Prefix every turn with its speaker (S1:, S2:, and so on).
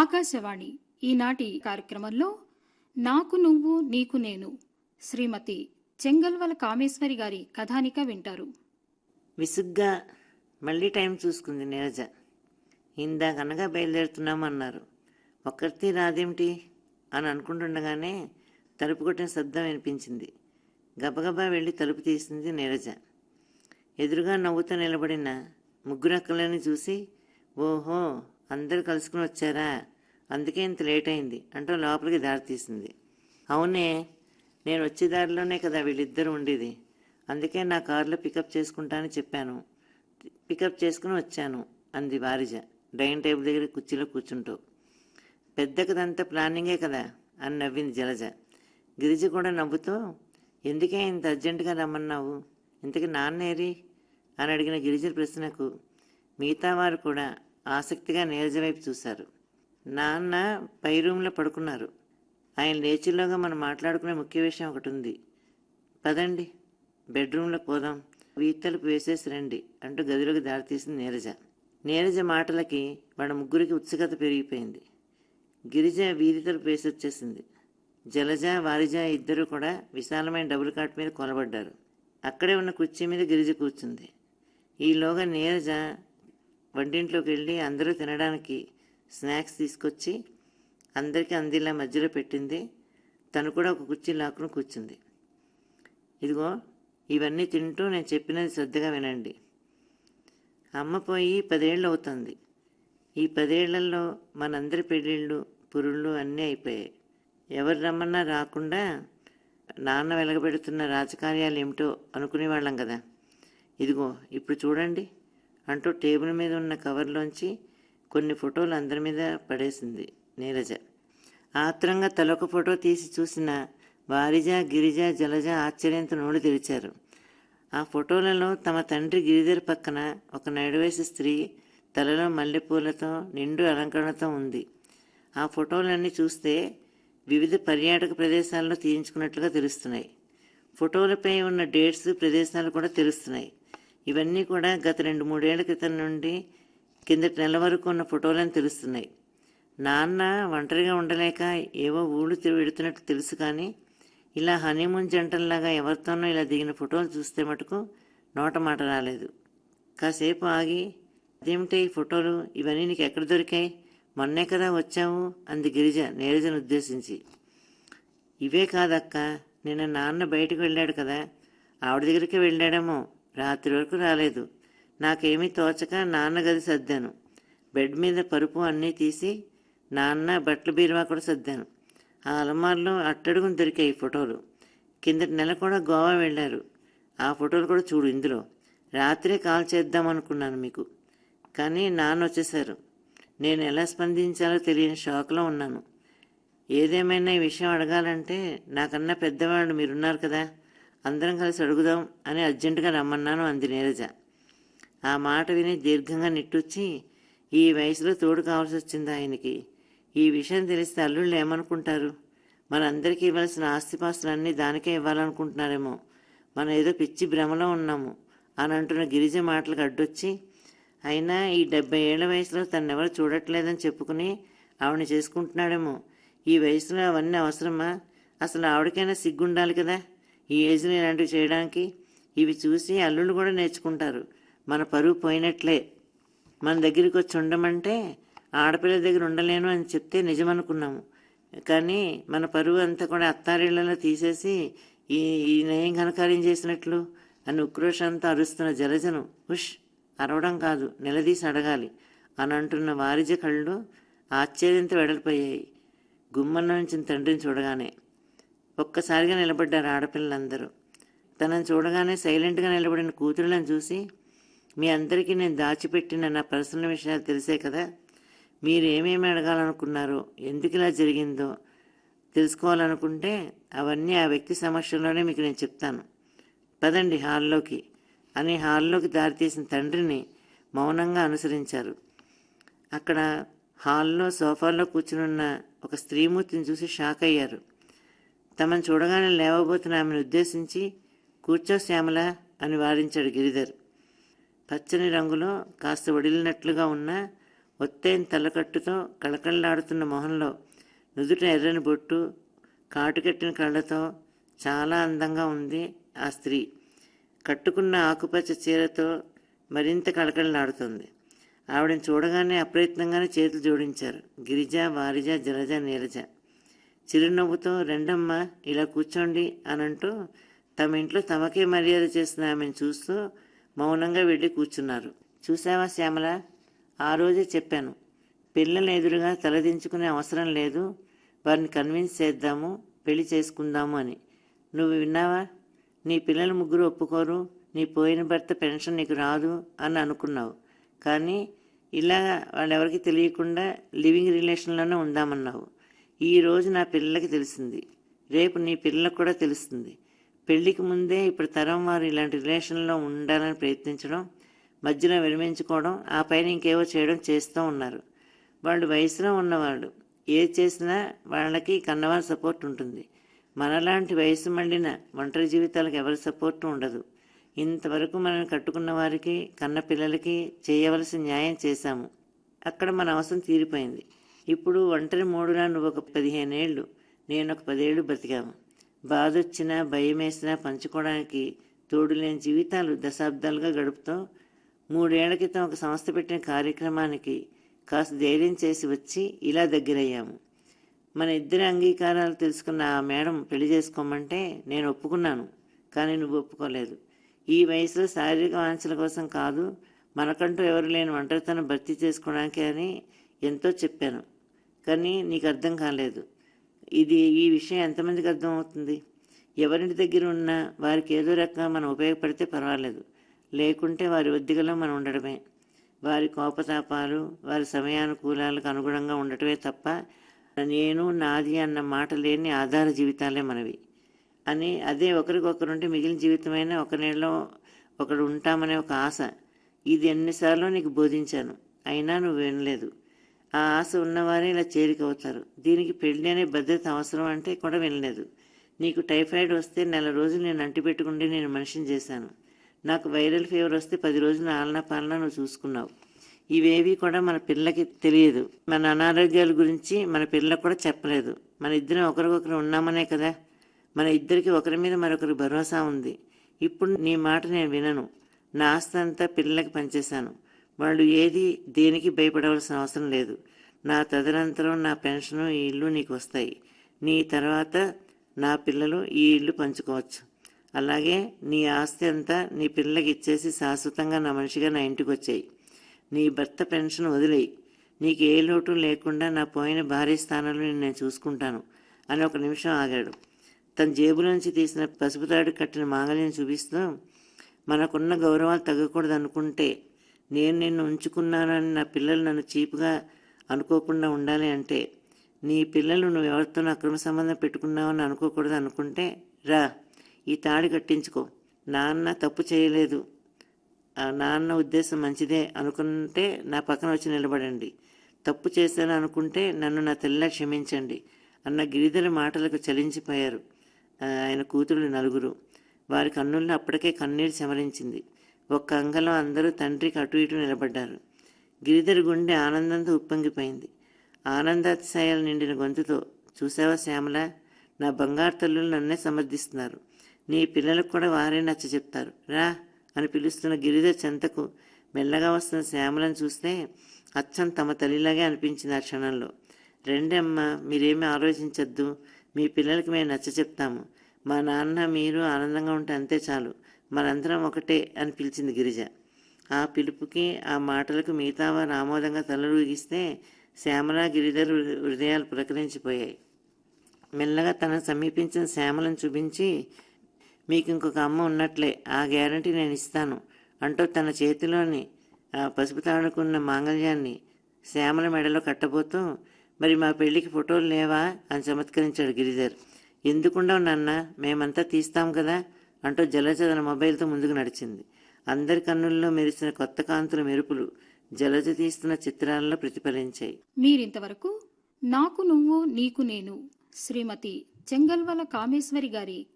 S1: ఆకాశవాణి ఈనాటి కార్యక్రమంలో నాకు నువ్వు నీకు నేను శ్రీమతి చెంగల్వల కామేశ్వరి గారి కథానిక వింటారు.
S2: విసుగ్గా మళ్ళీ టైం చూసుకుంది నీరజ. ఇందాకనగా బయలుదేరుతున్నామన్నారు. ఒక్కరితే రాదేమిటి అని అనుకుంటుండగానే తలుపు కొట్టిన శబ్దం వినిపించింది. గబగబా వెళ్ళి తలుపు తీసింది నీరజ. ఎదురుగా నవ్వుతూ నిలబడిన ముగ్గురు అక్కలని చూసి ఓహో అందరూ కలుసుకుని వచ్చారా? అందుకే ఇంత లేట్ అయింది. అంటూ లోపలికి దారి తీసింది. అవునే నేను వచ్చే దారిలోనే కదా వీళ్ళిద్దరూ ఉండేది. అందుకే నా కారులో పికప్ చేసుకుంటానని చెప్పాను. పికప్ చేసుకుని వచ్చాను అంది వారిజ. డైనింగ్ టేబుల్ దగ్గర కుర్చీలో కూర్చుంటూ. పెద్ద కదంతా ప్లానింగే కదా అని నవ్వింది జలజ. గిరిజ కూడా నవ్వుతూ ఎందుకే ఇంత అర్జెంటుగా రమ్మన్నావు? ఇంతకి నాన్నేరి? అని అడిగిన గిరిజల ప్రశ్నకు. మిగతా వారు కూడా ఆసక్తిగా నీరజ వైపు చూశారు. నాన్న పై రూమ్లో పడుకున్నారు. ఆయన లేచిలోగా మనం మాట్లాడుకునే ముఖ్య విషయం ఒకటి ఉంది పదండి బెడ్రూమ్లో పోదాం. వీతలుపు వేసేసి రండి అంటూ గదిలోకి దారితీసింది నీరజ నీరజ మాటలకి వాళ్ళ ముగ్గురికి ఉత్సుకత పెరిగిపోయింది. గిరిజ వీధి తలుపు వేసి వచ్చేసింది. జలజ వారిజ ఇద్దరు కూడా విశాలమైన డబుల్ కాట్ మీద కొలబడ్డారు. అక్కడే ఉన్న కుర్చీ మీద గిరిజ కూర్చుంది. ఈలోగా నీరజ వంటింట్లోకి వెళ్ళి అందరూ తినడానికి స్నాక్స్ తీసుకొచ్చి అందరికీ అందిలా మధ్యలో పెట్టింది. తను కూడా ఒక కుర్చీ లాక్కుని కూర్చుంది. ఇదిగో ఇవన్నీ తింటూ నేను చెప్పినది శ్రద్ధగా వినండి. అమ్మ పోయి పదేళ్ళు అవుతుంది. ఈ పదేళ్ళలో మనందరి పెళ్ళిళ్ళు పురుళ్ళు అన్నీ అయిపోయాయి. ఎవరు రమ్మన్నా రాకుండా నాన్న వెలగబెడుతున్న రాజకార్యాలు ఏమిటో అనుకునేవాళ్ళం కదా. ఇదిగో ఇప్పుడు చూడండి. అంటూ టేబుల్ మీద ఉన్న కవర్లోంచి కొన్ని ఫోటోలు అందరి మీద పడేసింది నీరజ. ఆత్రంగా తలొక ఫోటో తీసి చూసిన వారిజ గిరిజ జలజ ఆశ్చర్యంతో నోడు తెరిచారు. ఆ ఫోటోలలో తమ తండ్రి గిరిధర్ పక్కన ఒక నడువేసి స్త్రీ తలలో మల్లెపూలతో నిండు అలంకరణతో ఉంది. ఆ ఫోటోలన్నీ చూస్తే వివిధ పర్యాటక ప్రదేశాల్లో తీయించుకున్నట్లుగా తెలుస్తున్నాయి. ఫోటోలపై ఉన్న డేట్స్ ప్రదేశాలు కూడా తెలుస్తున్నాయి. ఇవన్నీ కూడా గత రెండు మూడేళ్ళ క్రితం నుండి కిందటి నెల వరకు ఉన్న ఫోటోలని తెలుస్తున్నాయి. నాన్న ఒంటరిగా ఉండలేక ఏవో ఊళ్ళు వెడుతున్నట్టు తెలుసు కానీ ఇలా హనీమూన్ జంటల్లాగా ఎవరితోనో ఇలా దిగిన ఫోటోలు చూస్తే మటుకు నోట మాట రాలేదు. కాసేపు ఆగి అదేమిటే ఈ ఫోటోలు? ఇవన్నీ నీకు ఎక్కడ దొరికాయి? మొన్నే కదా వచ్చావు అంది గిరిజ నీరజను ఉద్దేశించి. ఇవే కాదక్క నిన్న నాన్న బయటకు వెళ్ళాడు కదా ఆవిడ దగ్గరికి వెళ్ళాడేమో రాత్రి వరకు రాలేదు. నాకేమీ తోచక నాన్న గది సర్దాను. బెడ్ మీద పరుపు అన్నీ తీసి నాన్న బట్టల బీరువా కూడా సర్దాను. ఆ అలమార్లో అట్టడుగుని దొరికాయి ఫోటోలు. కిందటి నెల కూడా గోవా వెళ్ళారు. ఆ ఫోటోలు కూడా చూడు ఇందులో. రాత్రే కాల్ చేద్దాం అనుకున్నాను మీకు. కానీ నాన్న వచ్చేసారు నేను ఎలా స్పందించాలో తెలియని షాక్లో ఉన్నాను. ఏదేమైనా ఈ విషయం అడగాలంటే నాకన్నా పెద్దవాళ్ళు మీరున్నారు కదా. అందరం కలిసి అడుగుదాం అని అర్జెంటుగా రమ్మన్నాను అంది నీరజ. ఆ మాట విని దీర్ఘంగా నిట్టూర్చి ఈ వయసులో తోడు కావాల్సి వచ్చింది ఆయనకి? ఈ విషయం తెలిస్తే అల్లుళ్ళు ఏమనుకుంటారు? మనందరికీ ఇవ్వాల్సిన ఆస్తిపాస్తులన్నీ దానికే ఇవ్వాలనుకుంటున్నారేమో. మనం ఏదో పిచ్చి భ్రమలో ఉన్నాము అని అంటున్న గిరిజ మాటలకు అడ్డొచ్చి అయినా ఈ డెబ్బై ఏళ్ళ వయసులో తన్నెవరు చూడట్లేదని చెప్పుకుని ఆవిడని చేసుకుంటున్నాడేమో. ఈ వయసులో అవన్నీ అవసరమా? అసలు ఆవిడకైనా సిగ్గుండాలి కదా? ఈ ఏజ్లో ఇలాంటివి చేయడానికి ఇవి చూసి అల్లుళ్ళు కూడా నేర్చుకుంటారు. మన పరువు పోయినట్లే. మన దగ్గరికి వచ్చి ఉండమంటే ఆడపిల్ల దగ్గర ఉండలేను అని చెప్తే నిజమనుకున్నాము. కానీ మన పరువు అంతా కూడా అత్తారిళ్ళలో తీసేసి ఈ ఈయన ఏం ఘనకార్యం చేసినట్లు అని ఉక్రోషంతో అరుస్తున్న జలజను. హుష్ అరవడం కాదు నిలదీసి అడగాలి. అని అంటున్న వారిజ కళ్ళు ఆశ్చర్యంతో వెడలిపోయాయి. గుమ్మన్న నుంచి తండ్రిని చూడగానే ఒక్కసారిగా నిలబడ్డారు ఆడపిల్లలందరూ. తనను చూడగానే సైలెంట్గా నిలబడిన కూతురులను చూసి మీ అందరికీ నేను దాచిపెట్టిన నా పర్సనల్ విషయాలు తెలిసే కదా? మీరు ఏమేమి అడగాలనుకున్నారో ఎందుకు ఇలా జరిగిందో తెలుసుకోవాలనుకుంటే అవన్నీ ఆ వ్యక్తి సమక్షంలోనే మీకు నేను చెప్తాను. పదండి హాల్లోకి అని హాల్లోకి దారితీసిన తండ్రిని మౌనంగా అనుసరించారు. అక్కడ హాల్లో సోఫాలో కూర్చునున్న ఒక స్త్రీమూర్తిని చూసి షాక్ అయ్యారు తమను చూడగానే లేవబోతున్న ఆమెను ఉద్దేశించి కూర్చో శ్యామల అని వారించాడు గిరిధర్. పచ్చని రంగులో కాస్త వడిలినట్లుగా ఉన్న ఒత్తైన తలకట్టుతో కళకళలాడుతున్న మొహంలో నుదుట ఎర్రని బొట్టు కాటుకట్టిన కళ్ళతో చాలా అందంగా ఉంది ఆ స్త్రీ. కట్టుకున్న ఆకుపచ్చ చీరతో మరింత కళకళలాడుతుంది. ఆవిడని చూడగానే అప్రయత్నంగానే చేతులు జోడించారు. గిరిజ వారిజ జలజ నీరజ. చిరునవ్వుతో రెండమ్మ ఇలా కూర్చోండి అనంటూ తమ ఇంట్లో తమకే మర్యాద చేసిన ఆమెను చూస్తూ మౌనంగా వెళ్ళి కూర్చున్నారు. చూసావా శ్యామల? ఆ రోజే చెప్పాను. పిల్లల ఎదురుగా తలదించుకునే అవసరం లేదు. వారిని కన్విన్స్ చేద్దాము పెళ్ళి చేసుకుందాము అని. నువ్వు విన్నావా? నీ పిల్లలు ముగ్గురు ఒప్పుకోరు. నీ పోయిన భర్త పెన్షన్ నీకు రాదు అని అనుకున్నావు. కానీ ఇలా వాళ్ళెవరికి తెలియకుండా లివింగ్ రిలేషన్లోనే ఉందామన్నావు. ఈ రోజు నా పిల్లలకి తెలిసింది. రేపు నీ పిల్లలకు కూడా తెలుస్తుంది. పెళ్ళికి ముందే ఇప్పుడు తరం వారు ఇలాంటి రిలేషన్లో ఉండాలని ప్రయత్నించడం మధ్యలో విరమించుకోవడం ఆ పైన ఇంకేవో చేయడం చేస్తూ ఉన్నారు. వాళ్ళు వయసులో ఉన్నవాళ్ళు. ఏది చేసినా వాళ్ళకి కన్నవారి సపోర్ట్ ఉంటుంది. మనలాంటి వయసు మళ్ళిన ఒంటరి జీవితాలకు ఎవరి సపోర్టు ఉండదు. ఇంతవరకు మనం కట్టుకున్న వారికి కన్న పిల్లలకి చేయవలసిన న్యాయం చేశాము. అక్కడ మన అవసరం తీరిపోయింది. ఇప్పుడు ఒంటరి మూడున నువ్వు ఒక పదిహేనేళ్ళు నేను ఒక పదేళ్ళు బతికాము. బాధొచ్చినా భయం వేసినా పంచుకోవడానికి తోడులేని జీవితాలు దశాబ్దాలుగా గడుపుతూ మూడేళ్ళ క్రితం ఒక సంస్థ పెట్టిన కార్యక్రమానికి కాస్త ధైర్యం చేసి వచ్చి ఇలా దగ్గరయ్యాము. మన ఇద్దరి అంగీకారాలు తెలుసుకున్న ఆ మేడం పెళ్ళి చేసుకోమంటే నేను ఒప్పుకున్నాను కానీ నువ్వు ఒప్పుకోలేదు. ఈ వయసులో శారీరక వాంఛల కోసం కాదు మనకంటూ ఎవరు లేని ఒంటరితనం భర్తీ చేసుకోవడానికి అని ఎంతో చెప్పాను. కానీ నీకు అర్థం కాలేదు. ఇది ఈ విషయం ఎంతమందికి అర్థం అవుతుంది ఎవరింటి దగ్గర ఉన్నా వారికి ఏదో రకంగా మనం ఉపయోగపడితే పర్వాలేదు. లేకుంటే వారి ఒద్దిగలో మనం ఉండడమే. వారి కోపతాపాలు వారి సమయానుకూలాలకు అనుగుణంగా ఉండటమే తప్ప నేను నాది అన్న మాట లేని ఆధార జీవితాలే మనవి. అని అదే ఒకరికొకరుంటే మిగిలిన జీవితమైన ఒక నెలలో ఒకడు ఉంటామనే ఒక ఆశ. ఇది ఎన్నిసార్లు నీకు బోధించాను. అయినా నువ్వు వినలేదు. ఆ ఆశ ఉన్నవారే ఇలా చేరికవుతారు. దీనికి పెళ్ళి అనే భద్రత అవసరం అంటే కూడా వినలేదు. నీకు టైఫాయిడ్ వస్తే నెల రోజులు నేను అంటిపెట్టుకుంటే నేను మనిషిని చేశాను. నాకు వైరల్ ఫీవర్ వస్తే పది రోజులు ఆలనా పాలన నువ్వు చూసుకున్నావు. ఇవేవి కూడా మన పిల్లకి తెలియదు. మన అనారోగ్యాల గురించి మన పిల్లలకు కూడా చెప్పలేదు. మన ఇద్దరం ఒకరికొకరు ఉన్నామనే కదా? మన ఇద్దరికి ఒకరి మీద మరొకరి భరోసా ఉంది. ఇప్పుడు నీ మాట నేను వినను. నా ఆస్తి అంతా పిల్లలకి పనిచేశాను. వాళ్ళు ఏది దేనికి భయపడవలసిన అవసరం లేదు. నా తదనంతరం నా పెన్షను ఈ ఇల్లు నీకు వస్తాయి నీ తర్వాత నా పిల్లలు ఈ ఇల్లు పంచుకోవచ్చు. అలాగే నీ ఆస్తి అంతా నీ పిల్లలకి ఇచ్చేసి శాశ్వతంగా నా మనిషిగా నా ఇంటికి వచ్చాయి నీ భర్త పెన్షన్ వదిలేయి. నీకు ఏ లోటు లేకుండా నా పోయిన భార్య స్థానంలో నేను నేను చూసుకుంటాను అని ఒక నిమిషం ఆగాడు. తన జేబులోంచి తీసిన పసుపు తాడు కట్టిన మాంగళ్యం చూపిస్తూ మనకున్న గౌరవాలు తగ్గకూడదు అనుకుంటే నేను నిన్ను ఉంచుకున్నానని నా పిల్లలు నన్ను చీపుగా అనుకోకుండా ఉండాలి అంటే నీ పిల్లలు నువ్వు ఎవరితోనూ అక్రమ సంబంధం పెట్టుకున్నావని అనుకోకూడదు అనుకుంటే రా ఈ తాడి కట్టించుకో. నాన్న తప్పు చేయలేదు. నాన్న ఉద్దేశం మంచిదే అనుకుంటే నా పక్కన వచ్చి నిలబడండి. తప్పు చేశాను అనుకుంటే నన్ను నా తల్లిలా క్షమించండి అన్న గిరిధర మాటలకు చలించిపోయారు. ఆయన కూతురు నలుగురు. వారి కన్నుల్లో అప్పటికే కన్నీరు చెమరించింది. ఒక్క అంగలో అందరూ తండ్రికి అటు ఇటు నిలబడ్డారు. గిరిధర్ గుండె ఆనందంతో ఉప్పొంగిపోయింది. ఆనందాతిశయాలు నిండిన గొంతుతో చూసావా శ్యామల నా బంగారు తల్లులు నన్నే సమర్థిస్తున్నారు. నీ పిల్లలకు కూడా వారే నచ్చ చెప్తారు. రా అని పిలుస్తున్న గిరిధర్ చెంతకు మెల్లగా వస్తున్న శ్యామలను చూస్తే అచ్చం తమ తల్లిలాగే అనిపించింది ఆ క్షణంలో. రెండమ్మ మీరేమీ ఆలోచించద్దు. మీ పిల్లలకి మేము నచ్చ చెప్తాము. మా నాన్న మీరు ఆనందంగా ఉంటే అంతే చాలు. మనందరం ఒకటే అని పిలిచింది గిరిజ. ఆ పిలుపుకి ఆ మాటలకు మిగతా వారు ఆమోదంగా తలరూగిస్తే శ్యామల గిరిధర్ హృదయాలు పులకరించిపోయాయి. మెల్లగా తనను సమీపించిన శ్యామలను చూపించి మీకు ఇంకొక అమ్మ ఉన్నట్లే ఆ గ్యారంటీ నేను ఇస్తాను అంటూ తన చేతిలోని ఆ పసుపు తాడుకున్న మాంగళ్యాన్ని శ్యామల మెడలో కట్టబోతూ మరి మా పెళ్ళికి ఫోటోలు లేవా? అని చమత్కరించాడు గిరిధర్. ఎందుకుండవు నాన్న మేమంతా తీస్తాం కదా అంటూ జలజ తన మొబైల్తో ముందుకు నడిచింది. అందరి కన్నుల్లో మెరిసిన కొత్త కాంతుల మెరుపులు జలజ తీస్తున్న చిత్రాల్లో ప్రతిఫలించాయి.
S1: మీరింతవరకు నాకు నువ్వు నీకు నేను శ్రీమతి చెంగల్వల కామేశ్వరి గారి